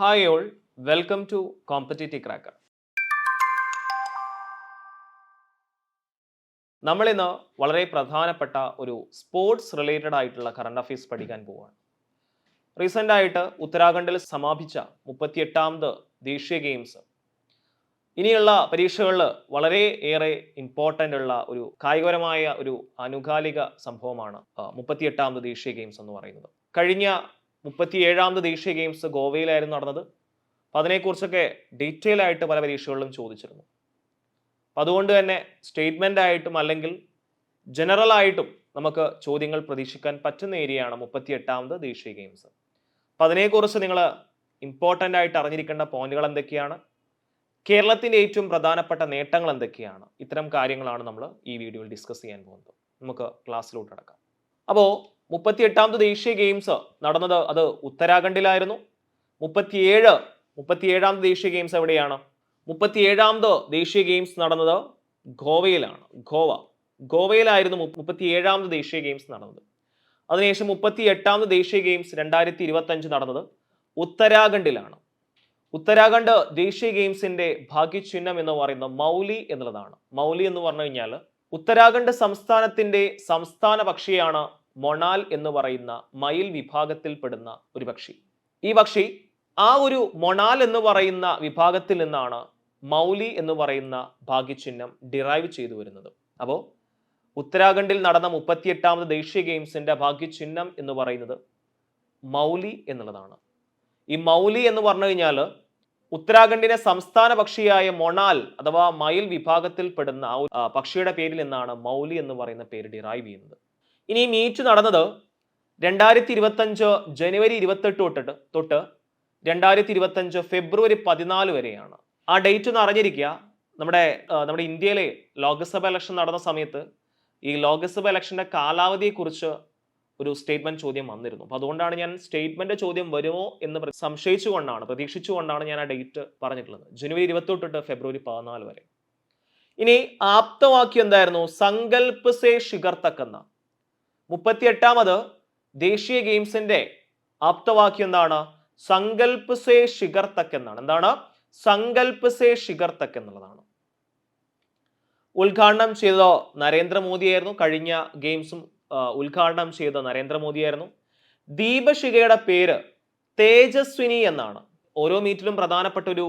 Hi all welcome to competitive cracker. നമ്മളിന്ന് വളരെ പ്രധാനപ്പെട്ട ഒരു സ്പോർട്സ് റിലേറ്റഡ് ആയിട്ടുള്ള കറണ്ട് അഫയേഴ്സ് പഠിക്കാൻ പോവുകയാണ് റീസെന്റ് ആയിട്ട് ഉത്തരാഖണ്ഡിൽ സമാപിച്ച മുപ്പത്തിയെട്ടാമത് ദേശീയ ഗെയിംസ് ഇനിയുള്ള പരീക്ഷകളിൽ വളരെ ഏറെ ഇമ്പോർട്ടന്റ് ഉള്ള ഒരു കായികപരമായ ഒരു ആനുകാലിക സംഭവമാണ് മുപ്പത്തിയെട്ടാമത് ദേശീയ ഗെയിംസ് എന്ന് പറയുന്നത്. കഴിഞ്ഞ മുപ്പത്തിയേഴാമത് ദേശീയ ഗെയിംസ് ഗോവയിലായിരുന്നു നടന്നത്. അപ്പം അതിനെക്കുറിച്ചൊക്കെ ഡീറ്റെയിൽ ആയിട്ട് പല പരീക്ഷകളിലും ചോദിച്ചിരുന്നു. അപ്പം അതുകൊണ്ട് തന്നെ സ്റ്റേറ്റ്മെന്റ് ആയിട്ടും അല്ലെങ്കിൽ ജനറൽ ആയിട്ടും നമുക്ക് ചോദ്യങ്ങൾ പ്രതീക്ഷിക്കാൻ പറ്റുന്ന ഏരിയയാണ് മുപ്പത്തിയെട്ടാമത് ദേശീയ ഗെയിംസ് അപ്പം അതിനെക്കുറിച്ച് നിങ്ങൾ ഇമ്പോർട്ടന്റ് ആയിട്ട് അറിഞ്ഞിരിക്കേണ്ട പോയിന്റുകൾ എന്തൊക്കെയാണ്? കേരളത്തിന്റെ ഏറ്റവും പ്രധാനപ്പെട്ട നേട്ടങ്ങൾ എന്തൊക്കെയാണ്? ഇത്തരം കാര്യങ്ങളാണ് നമ്മൾ ഈ വീഡിയോയിൽ ഡിസ്കസ് ചെയ്യാൻ പോകുന്നത്. നമുക്ക് ക്ലാസ്സിലോട്ട് അടക്കാം അപ്പോൾ മുപ്പത്തിയെട്ടാമത് ദേശീയ ഗെയിംസ് നടന്നത് അത് ഉത്തരാഖണ്ഡിലായിരുന്നു. മുപ്പത്തിയേഴ് മുപ്പത്തിയേഴാമത് ദേശീയ ഗെയിംസ് എവിടെയാണ്? മുപ്പത്തിയേഴാമത് ദേശീയ ഗെയിംസ് നടന്നത് ഗോവയിലാണ്. ഗോവ. ഗോവയിലായിരുന്നു മുപ്പത്തി മുപ്പത്തിയേഴാമത് ദേശീയ ഗെയിംസ് നടന്നത്. അതിനുശേഷം മുപ്പത്തി എട്ടാമത് ദേശീയ ഗെയിംസ് രണ്ടായിരത്തി ഇരുപത്തി അഞ്ച് നടന്നത് ഉത്തരാഖണ്ഡിലാണ്. ഉത്തരാഖണ്ഡ് ദേശീയ ഗെയിംസിന്റെ ഭാഗ്യചിഹ്നം എന്ന് പറയുന്ന മൗലി എന്നുള്ളതാണ്. മൗലി എന്ന് പറഞ്ഞു കഴിഞ്ഞാൽ ഉത്തരാഖണ്ഡ് സംസ്ഥാനത്തിന്റെ സംസ്ഥാന പക്ഷിയാണ് മൊണാൽ എന്ന് പറയുന്ന മയിൽ വിഭാഗത്തിൽപ്പെടുന്ന ഒരു പക്ഷി. ഈ പക്ഷി ആ ഒരു മൊണാൽ എന്ന് പറയുന്ന വിഭാഗത്തിൽ നിന്നാണ് മൗലി എന്ന് പറയുന്ന ഭാഗ്യചിഹ്നം ഡിറൈവ് ചെയ്തു വരുന്നത്. അപ്പോൾ ഉത്തരാഖണ്ഡിൽ നടന്ന മുപ്പത്തിയെട്ടാമത് ദേശീയ ഗെയിംസിന്റെ ഭാഗ്യചിഹ്നം എന്ന് പറയുന്നത് മൗലി എന്നുള്ളതാണ്. ഈ മൗലി എന്ന് പറഞ്ഞു കഴിഞ്ഞാൽ ഉത്തരാഖണ്ഡിലെ സംസ്ഥാന പക്ഷിയായ മൊണാൽ അഥവാ മയിൽ വിഭാഗത്തിൽപ്പെടുന്ന ആ, പക്ഷിയുടെ പേരിൽ നിന്നാണ് മൗലി എന്ന് പറയുന്ന പേര് ഡിറൈവ് ചെയ്യുന്നത്. ഇനി മീറ്റ് നടന്നത് രണ്ടായിരത്തി ഇരുപത്തഞ്ച് ജനുവരി ഇരുപത്തെട്ട് തൊട്ടിട്ട് തൊട്ട് രണ്ടായിരത്തി ഇരുപത്തഞ്ച് ഫെബ്രുവരി പതിനാല് വരെയാണ്. ആ ഡേറ്റ് ഒന്ന് അറിഞ്ഞിരിക്കുക. നമ്മുടെ നമ്മുടെ ഇന്ത്യയിലെ ലോക്സഭ ഇലക്ഷൻ നടന്ന സമയത്ത് ഈ ലോക്സഭ ഇലക്ഷന്റെ കാലാവധിയെക്കുറിച്ച് ഒരു സ്റ്റേറ്റ്മെന്റ് ചോദ്യം വന്നിരുന്നു. അപ്പൊ അതുകൊണ്ടാണ് ഞാൻ സ്റ്റേറ്റ്മെന്റ് ചോദ്യം വരുമോ എന്ന് സംശയിച്ചുകൊണ്ടാണ് പ്രതീക്ഷിച്ചുകൊണ്ടാണ് ഞാൻ ആ ഡേറ്റ് പറഞ്ഞിട്ടുള്ളത്. ജനുവരി ഇരുപത്തൊട്ട് തൊട്ട് ഫെബ്രുവരി പതിനാല് വരെ. ഇനി ആപ്തവാക്യം എന്തായിരുന്നു? സങ്കൽപ് സേ ശിഖർ തക് എന്ന മുപ്പത്തിയെട്ടാമത് ദേശീയ ഗെയിംസിന്റെ ആപ്തവാക്യം എന്താണ് സങ്കൽപ് സേ ശിഖർ തക് എന്നാണ്. എന്താണ്? സങ്കൽപ് സേ ശിഖർ തക് എന്നുള്ളതാണ്. ഉദ്ഘാടനം ചെയ്ത നരേന്ദ്രമോദിയായിരുന്നു. കഴിഞ്ഞ ഗെയിംസും ഉദ്ഘാടനം ചെയ്ത നരേന്ദ്രമോദിയായിരുന്നു. ദീപശിഖയുടെ പേര് തേജസ്വിനി എന്നാണ്. ഓരോ മീറ്റിലും പ്രധാനപ്പെട്ട ഒരു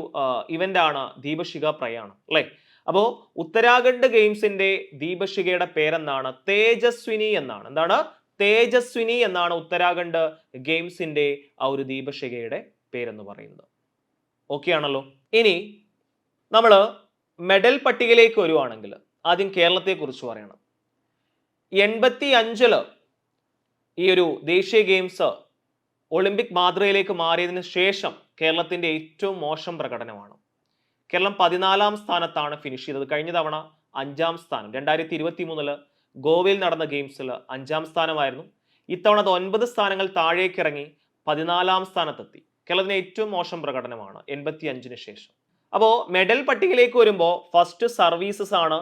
ഇവന്റ് ആണ് ദീപശിഖ പ്രയാണം അല്ലെ? അപ്പോ ഉത്തരാഖണ്ഡ് ഗെയിംസിന്റെ ദീപശിഖയുടെ പേരെന്താണ് തേജസ്വിനി എന്നാണ്. എന്താണ്? തേജസ്വിനി എന്നാണ് ഉത്തരാഖണ്ഡ് ഗെയിംസിന്റെ ആ ഒരു ദീപശിഖയുടെ പേരെന്ന് പറയുന്നത്. ഓക്കെ ആണല്ലോ? ഇനി നമ്മൾ മെഡൽ പട്ടികയിലേക്ക് വരുവാണെങ്കിൽ ആദ്യം കേരളത്തെ കുറിച്ച് പറയണം. എൺപത്തി അഞ്ചിൽ ഈ ഒരു ദേശീയ ഗെയിംസ് ഒളിമ്പിക് മാതൃകയിലേക്ക് മാറിയതിന് ശേഷം കേരളത്തിന്റെ ഏറ്റവും മോശം പ്രകടനമാണ്. കേരളം പതിനാലാം സ്ഥാനത്താണ് ഫിനിഷ് ചെയ്തത്. കഴിഞ്ഞ തവണ അഞ്ചാം സ്ഥാനം. രണ്ടായിരത്തി ഇരുപത്തി മൂന്നിൽ ഗോവയിൽ നടന്ന ഗെയിംസിൽ അഞ്ചാം സ്ഥാനമായിരുന്നു. ഇത്തവണ അത് ഒൻപത് സ്ഥാനങ്ങൾ താഴേക്ക് ഇറങ്ങി പതിനാലാം സ്ഥാനത്തെത്തി. കേരളത്തിന് ഏറ്റവും മോശം പ്രകടനമാണ് എൺപത്തി അഞ്ചിന് ശേഷം. അപ്പോൾ മെഡൽ പട്ടികയിലേക്ക് വരുമ്പോൾ ഫസ്റ്റ് സർവീസസ് ആണ്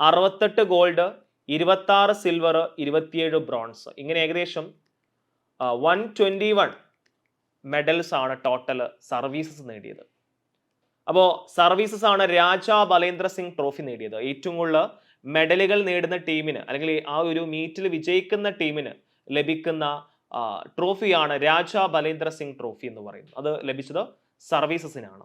അറുപത്തെട്ട് ഗോൾഡ് ഇരുപത്തി ആറ് സിൽവർ ഇരുപത്തിയേഴ് ബ്രോൺസ് ഇങ്ങനെ ഏകദേശം വൺ ട്വന്റി വൺ മെഡൽസ് ആണ് ടോട്ടൽ സർവീസസ് നേടിയത്. അപ്പോൾ സർവീസസ് ആണ് രാജ ബലേന്ദ്ര സിംഗ് ട്രോഫി നേടിയത്. ഏറ്റവും കൂടുതൽ മെഡലുകൾ നേടുന്ന ടീമിന് അല്ലെങ്കിൽ ആ ഒരു മീറ്റിൽ വിജയിക്കുന്ന ടീമിന് ലഭിക്കുന്ന ട്രോഫിയാണ് രാജ ബലേന്ദ്ര സിംഗ് ട്രോഫി എന്ന് പറയുന്നത്. അത് ലഭിച്ചത് സർവീസസിനാണ്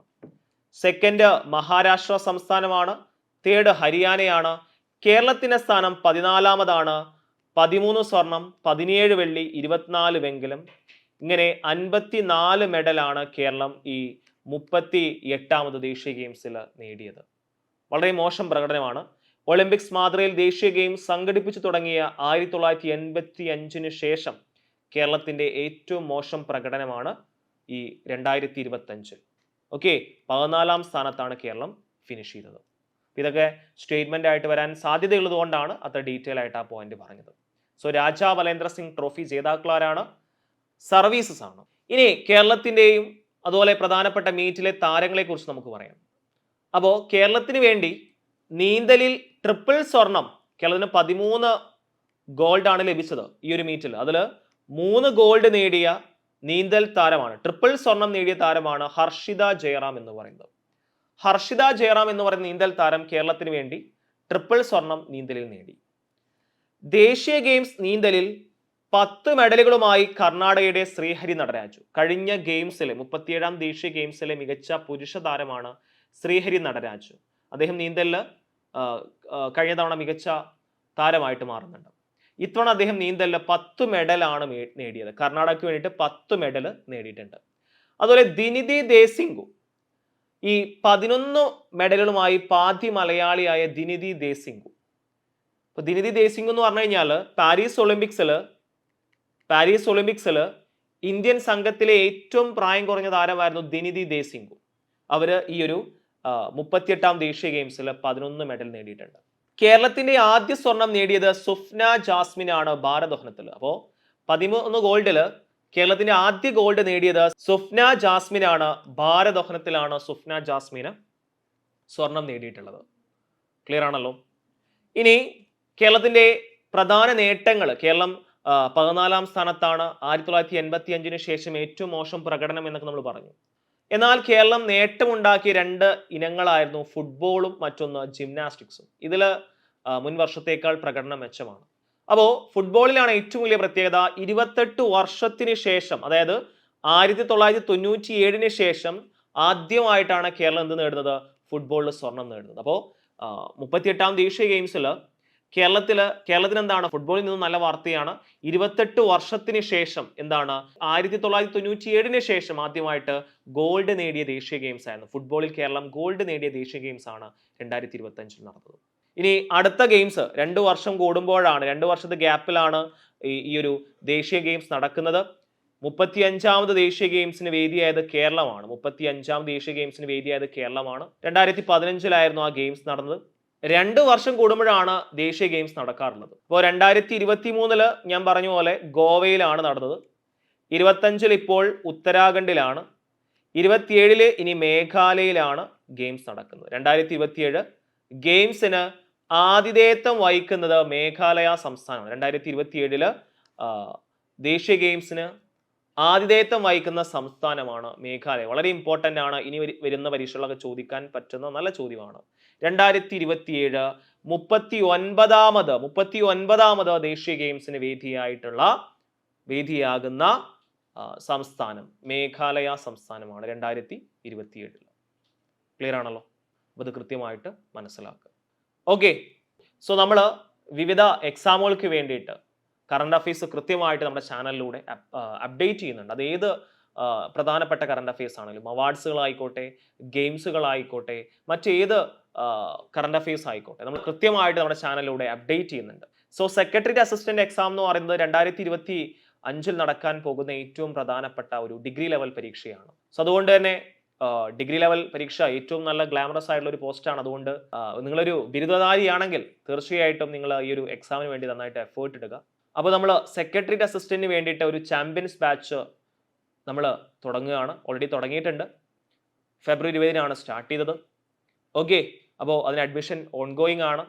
സെക്കൻഡ് മഹാരാഷ്ട്ര സംസ്ഥാനമാണ്. തേർഡ് ഹരിയാനയാണ്. കേരളത്തിന്റെ സ്ഥാനം പതിനാലാമതാണ്. പതിമൂന്ന് സ്വർണം പതിനേഴ് വെള്ളി ഇരുപത്തിനാല് വെങ്കലം. ഇങ്ങനെ അൻപത്തിനാല് മെഡലാണ് കേരളം ഈ മുപ്പത്തി എട്ടാമത് ദേശീയ ഗെയിംസിൽ നേടിയത്. വളരെ മോശം പ്രകടനമാണ്. ഒളിമ്പിക്സ് മാതൃകയിൽ ദേശീയ ഗെയിംസ് സംഘടിപ്പിച്ചു തുടങ്ങിയ ആയിരത്തി തൊള്ളായിരത്തി എൺപത്തി അഞ്ചിന് ശേഷം കേരളത്തിന്റെ ഏറ്റവും മോശം പ്രകടനമാണ് ഈ രണ്ടായിരത്തി ഇരുപത്തി അഞ്ചിൽ ഓക്കെ പതിനാലാം സ്ഥാനത്താണ് കേരളം ഫിനിഷ് ചെയ്തത്. ഇതൊക്കെ സ്റ്റേറ്റ്മെന്റ് ആയിട്ട് വരാൻ സാധ്യതയുള്ളത് കൊണ്ടാണ് അത്ര ഡീറ്റെയിൽ ആയിട്ട് ആ പോയിന്റ് പറഞ്ഞത്. സോ രാജാ വലേന്ദ്ര സിംഗ് ട്രോഫി ജേതാക്കളാരാണ്? സർവീസസ് ആണ്. ഇനി കേരളത്തിന്റെയും അതുപോലെ പ്രധാനപ്പെട്ട മീറ്റിലെ താരങ്ങളെക്കുറിച്ച് നമുക്ക് പറയാം. അപ്പോൾ കേരളത്തിന് വേണ്ടി നീന്തലിൽ ട്രിപ്പിൾ സ്വർണം കേരളത്തിന് പതിമൂന്ന് ഗോൾഡ് ആണ് ലഭിച്ചത് ഈ ഒരു മീറ്റിൽ. അതിൽ മൂന്ന് ഗോൾഡ് നേടിയ നീന്തൽ താരമാണ് ട്രിപ്പിൾ സ്വർണം നേടിയ താരമാണ് ഹർഷിത ജയറാം എന്ന് പറയുന്നത്. ഹർഷിത ജയറാം എന്ന് പറയുന്ന നീന്തൽ താരം കേരളത്തിന് വേണ്ടി ട്രിപ്പിൾ സ്വർണം നീന്തലിൽ നേടി. ദേശീയ ഗെയിംസ് നീന്തലിൽ പത്ത് മെഡലുകളുമായി കർണാടകയുടെ ശ്രീഹരി നടരാജു. കഴിഞ്ഞ ഗെയിംസിലെ മുപ്പത്തിയേഴാം ദേശീയ ഗെയിംസിലെ മികച്ച പുരുഷ താരമാണ് ശ്രീഹരി നടരാജു. അദ്ദേഹം നീന്തലിൽ കഴിഞ്ഞ തവണ മികച്ച താരമായിട്ട് മാറുന്നുണ്ട്. ഇത്തവണ അദ്ദേഹം നീന്തലിൽ പത്ത് മെഡലാണ് നേടിയത്. കർണാടകയ്ക്ക് വേണ്ടിയിട്ട് പത്ത് മെഡൽ നേടിയിട്ടുണ്ട്. അതുപോലെ ദിനിതി ദേസിംഗു. ഈ പതിനൊന്ന് മെഡലുകളുമായി പാതി മലയാളിയായ ദിനിതി ദേസിംഗു. ഇപ്പൊ ദിനിതി ദേസിംഗു എന്ന് പറഞ്ഞു കഴിഞ്ഞാൽ പാരീസ് ഒളിമ്പിക്സിൽ പാരീസ് ഒളിമ്പിക്സിൽ ഇന്ത്യൻ സംഘത്തിലെ ഏറ്റവും പ്രായം കുറഞ്ഞ താരമായിരുന്നു ദിനിതി ദേസിംഗു. അവർ ഈ ഒരു മുപ്പത്തിയെട്ടാം ദേശീയ ഗെയിംസിൽ പതിനൊന്ന് മെഡൽ നേടിയിട്ടുണ്ട്. കേരളത്തിന്റെ ആദ്യ സ്വർണം നേടിയത് സുഫ്ന ജാസ്മിൻ ആണ് ഭാരദഹനത്തിൽ അപ്പോൾ പതിമൂന്ന് ഗോൾഡിൽ കേരളത്തിന്റെ ആദ്യ ഗോൾഡ് നേടിയത് സുഫ്ന ജാസ്മിൻ ആണ് ഭാരദഹനത്തിലാണ് സുഫ്ന ജാസ്മിന് സ്വർണം നേടിയിട്ടുള്ളത്. ക്ലിയർ ആണല്ലോ? ഇനി കേരളത്തിന്റെ പ്രധാന നേട്ടങ്ങൾ കേരളം പതിനാലാം സ്ഥാനത്താണ് ആയിരത്തി തൊള്ളായിരത്തി എൺപത്തി അഞ്ചിന് ശേഷം ഏറ്റവും മോശം പ്രകടനം എന്നൊക്കെ നമ്മൾ പറഞ്ഞു. എന്നാൽ കേരളം നേട്ടമുണ്ടാക്കിയ രണ്ട് ഇനങ്ങളായിരുന്നു ഫുട്ബോളും മറ്റൊന്ന് ജിംനാസ്റ്റിക്സും ഇതിൽ മുൻ വർഷത്തേക്കാൾ പ്രകടനം മെച്ചമാണ്. അപ്പോൾ ഫുട്ബോളിലാണ് ഏറ്റവും വലിയ പ്രത്യേകത ഇരുപത്തെട്ട് വർഷത്തിന് ശേഷം അതായത് ആയിരത്തി തൊള്ളായിരത്തി തൊണ്ണൂറ്റി ഏഴിന് ശേഷം ആദ്യമായിട്ടാണ് കേരളം എന്ത് നേടുന്നത്? ഫുട്ബോളിൽ സ്വർണം നേടുന്നത്. അപ്പോൾ മുപ്പത്തിയെട്ടാം ദേശീയ ഗെയിംസിൽ കേരളത്തിൽ കേരളത്തിന് എന്താണ് ഫുട്ബോളിൽ നിന്ന് നല്ല വാർത്തയാണ്. ഇരുപത്തെട്ട് വർഷത്തിന് ശേഷം എന്താണ്? ആയിരത്തി തൊള്ളായിരത്തി തൊണ്ണൂറ്റി ഏഴിന് ശേഷം ആദ്യമായിട്ട് ഗോൾഡ് നേടിയ ദേശീയ ഗെയിംസ് ആയിരുന്നു. ഫുട്ബോളിൽ കേരളം ഗോൾഡ് നേടിയ ദേശീയ ഗെയിംസ് ആണ് രണ്ടായിരത്തി ഇരുപത്തി അഞ്ചിൽ നടന്നത്. ഇനി അടുത്ത ഗെയിംസ് രണ്ട് വർഷം കൂടുമ്പോഴാണ് രണ്ട് വർഷത്തെ ഗ്യാപ്പിലാണ് ഈ ഒരു ദേശീയ ഗെയിംസ് നടക്കുന്നത്. മുപ്പത്തി അഞ്ചാമത് ദേശീയ ഗെയിംസിന് വേദിയായത് കേരളമാണ്. മുപ്പത്തി അഞ്ചാമത് ദേശീയ ഗെയിംസിന് വേദിയായത് കേരളമാണ്. രണ്ടായിരത്തി പതിനഞ്ചിലായിരുന്നു ആ ഗെയിംസ് നടന്നത്. രണ്ട് വർഷം കൂടുമ്പോഴാണ് ദേശീയ ഗെയിംസ് നടക്കാറുള്ളത്. ഇപ്പോൾ രണ്ടായിരത്തി ഇരുപത്തി മൂന്നിൽ ഞാൻ പറഞ്ഞ പോലെ ഗോവയിലാണ് നടന്നത്. ഇരുപത്തഞ്ചിൽ ഇപ്പോൾ ഉത്തരാഖണ്ഡിലാണ്. ഇരുപത്തിയേഴിൽ ഇനി മേഘാലയയിലാണ് ഗെയിംസ് നടക്കുന്നത്. രണ്ടായിരത്തി ഇരുപത്തിയേഴ് ഗെയിംസിന് ആതിഥേയത്വം വഹിക്കുന്നത് മേഘാലയ സംസ്ഥാനമാണ്. രണ്ടായിരത്തി ഇരുപത്തിയേഴിൽ ദേശീയ ഗെയിംസിന് ആതിഥേയത്വം വഹിക്കുന്ന സംസ്ഥാനമാണ് മേഘാലയ. വളരെ ഇമ്പോർട്ടന്റ് ആണ്. ഇനി വരുന്ന പരീക്ഷകളൊക്കെ ചോദിക്കാൻ പറ്റുന്ന നല്ല ചോദ്യമാണ്. രണ്ടായിരത്തി ഇരുപത്തിയേഴ് മുപ്പത്തി ഒൻപതാമത് മുപ്പത്തി ഒൻപതാമത് ദേശീയ ഗെയിംസിന് വേദിയായിട്ടുള്ള വേദിയാകുന്ന സംസ്ഥാനം മേഘാലയ സംസ്ഥാനമാണ് രണ്ടായിരത്തി ഇരുപത്തിയേഴിൽ ക്ലിയർ ആണല്ലോ? അപ്പോൾ ഇത് കൃത്യമായിട്ട് മനസ്സിലാക്കുക. ഓക്കെ സോ നമ്മൾ വിവിധ എക്സാമുകൾക്ക് വേണ്ടിയിട്ട് കറണ്ട് അഫയേഴ്സ് കൃത്യമായിട്ട് നമ്മുടെ ചാനലിലൂടെ അപ്ഡേറ്റ് ചെയ്യുന്നുണ്ട്. അത് ഏത് പ്രധാനപ്പെട്ട കറണ്ട് അഫയേഴ്സ് ആണെങ്കിലും അവാർഡ്സുകളായിക്കോട്ടെ ഗെയിംസുകളായിക്കോട്ടെ മറ്റേത് കറണ്ട് അഫയേഴ്സ് ആയിക്കോട്ടെ നമ്മൾ കൃത്യമായിട്ട് നമ്മുടെ ചാനലിലൂടെ അപ്ഡേറ്റ് ചെയ്യുന്നുണ്ട്. സോ സെക്രട്ടറി അസിസ്റ്റന്റ് എക്സാം എന്ന് പറയുന്നത് രണ്ടായിരത്തി ഇരുപത്തി അഞ്ചിൽ നടക്കാൻ പോകുന്ന ഏറ്റവും പ്രധാനപ്പെട്ട ഒരു ഡിഗ്രി ലെവൽ പരീക്ഷയാണ്. സോ അതുകൊണ്ട് തന്നെ ഡിഗ്രി ലെവൽ പരീക്ഷ ഏറ്റവും നല്ല ഗ്ലാമറസ് ആയിട്ടുള്ള ഒരു പോസ്റ്റാണ് അതുകൊണ്ട് നിങ്ങളൊരു ബിരുദധാരിയാണെങ്കിൽ തീർച്ചയായിട്ടും നിങ്ങൾ ഈ ഒരു എക്സാമിന് വേണ്ടി നന്നായിട്ട് എഫേർട്ട് ഇടുക. അപ്പോൾ നമ്മൾ സെക്രട്ടറി അസിസ്റ്റന്റിന് വേണ്ടിയിട്ട് ഒരു ചാമ്പ്യൻസ് ബാച്ച് നമ്മൾ തുടങ്ങുകയാണ്. ഓൾറെഡി തുടങ്ങിയിട്ടുണ്ട്. ഫെബ്രുവരി ഇരുപതിനാണ് സ്റ്റാർട്ട് ചെയ്തത്. ഓക്കെ അപ്പോൾ അതിന് അഡ്മിഷൻ ഓൺഗോയിങ് ആണ്.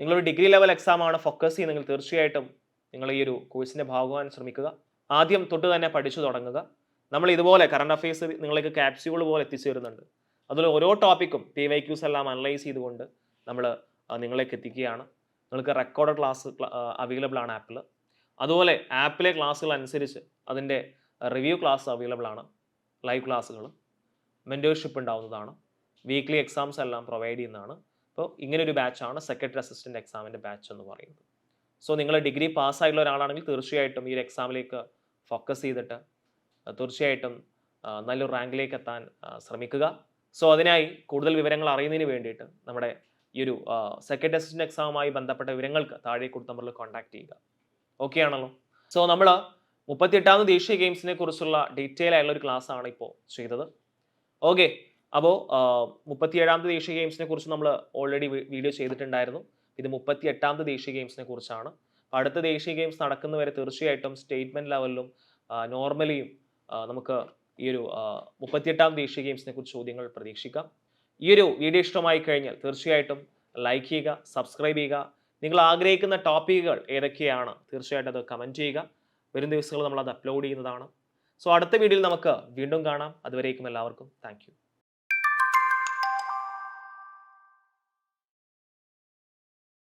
നിങ്ങളൊരു ഡിഗ്രി ലെവൽ എക്സാം ആണ് ഫോക്കസ് ചെയ്യുന്നെങ്കിൽ തീർച്ചയായിട്ടും നിങ്ങൾ ഈ ഒരു കോഴ്സിന്റെ ഭാഗമാകാൻ ശ്രമിക്കുക. ആദ്യം തൊട്ട് തന്നെ പഠിച്ചു തുടങ്ങുക. നമ്മൾ ഇതുപോലെ കറണ്ട് അഫയേഴ്സ് നിങ്ങൾക്ക് ക്യാപ്സ്യൂൾ പോലെ എത്തിച്ചേരുന്നുണ്ട് അതിൽ ഓരോ ടോപ്പിക്കും പി വൈ ക്യൂസ് എല്ലാം അനലൈസ് ചെയ്തുകൊണ്ട് നമ്മൾ നിങ്ങളേക്ക് എത്തിക്കുകയാണ്. നിങ്ങൾക്ക് റെക്കോർഡ് ക്ലാസ് അവൈലബിൾ ആണ് ആപ്പിൽ അതുപോലെ ആപ്പിലെ ക്ലാസ്സുകൾ അനുസരിച്ച് അതിന്റെ റിവ്യൂ ക്ലാസ് അവൈലബിൾ ആണ്. ലൈവ് ക്ലാസ്സുകൾ മെന്റേഴ്ഷിപ്പ് ഉണ്ടാവുന്നതാണ്. വീക്ക്ലി എക്സാംസ് എല്ലാം പ്രൊവൈഡ് ചെയ്യുന്നതാണ്. അപ്പോൾ ഇങ്ങനെ ഒരു ബാച്ചാണ് സെക്രട്ടറി അസിസ്റ്റന്റ് എക്സാമിന്റെ ബാച്ച് എന്ന് പറയുന്നത്. സോ നിങ്ങൾ ഡിഗ്രി പാസ്സായിട്ടുള്ള ഒരാളാണെങ്കിൽ തീർച്ചയായിട്ടും ഈ ഒരു എക്സാമിലേക്ക് ഫോക്കസ് ചെയ്തിട്ട് തീർച്ചയായിട്ടും നല്ലൊരു റാങ്കിലേക്ക് എത്താൻ ശ്രമിക്കുക. സോ അതിനായി കൂടുതൽ വിവരങ്ങൾ അറിയുന്നതിന് വേണ്ടിയിട്ട് നമ്മുടെ ഈ ഒരു സെക്കൻഡ് അസിസ്റ്റന്റ് എക്സാമുമായി ബന്ധപ്പെട്ട വിവരങ്ങൾക്ക് താഴെ കൊടുത്ത നമ്പറിൽ കോൺടാക്ട് ചെയ്യുക. ഓക്കെ ആണല്ലോ? സോ നമ്മൾ മുപ്പത്തിയെട്ടാമത് ദേശീയ ഗെയിംസിനെ കുറിച്ചുള്ള ഡീറ്റെയിൽ ആയിട്ടുള്ള ഒരു ക്ലാസ് ആണ് ഇപ്പോൾ ചെയ്തത്. ഓക്കെ അപ്പോൾ മുപ്പത്തിയേഴാമത് ദേശീയ ഗെയിംസിനെ കുറിച്ച് നമ്മൾ ഓൾറെഡി വീഡിയോ ചെയ്തിട്ടുണ്ടായിരുന്നു. ഇത് മുപ്പത്തി എട്ടാമത് ദേശീയ ഗെയിംസിനെ കുറിച്ചാണ്. അടുത്ത ദേശീയ ഗെയിംസ് നടക്കുന്നവരെ തീർച്ചയായിട്ടും സ്റ്റേറ്റ്മെന്റ് ലെവലിലും നോർമലിയും നമുക്ക് ഈ ഒരു മുപ്പത്തിയെട്ടാം ദേശീയ ഗെയിംസിനെ കുറിച്ച് ചോദ്യങ്ങൾ പ്രതീക്ഷിക്കാം. ഈ ഒരു വീഡിയോ ഇഷ്ടമായി കഴിഞ്ഞാൽ തീർച്ചയായിട്ടും ലൈക്ക് ചെയ്യുക സബ്സ്ക്രൈബ് ചെയ്യുക. നിങ്ങൾ ആഗ്രഹിക്കുന്ന ടോപ്പിക്കുകൾ ഏതൊക്കെയാണ്? തീർച്ചയായിട്ടും അത് കമന്റ് ചെയ്യുക. വരും ദിവസങ്ങളിൽ നമ്മൾ അത് അപ്ലോഡ് ചെയ്യുന്നതാണ്. സോ അടുത്ത വീഡിയോയിൽ നമുക്ക് വീണ്ടും കാണാം. അതുവരേക്കും എല്ലാവർക്കും. താങ്ക്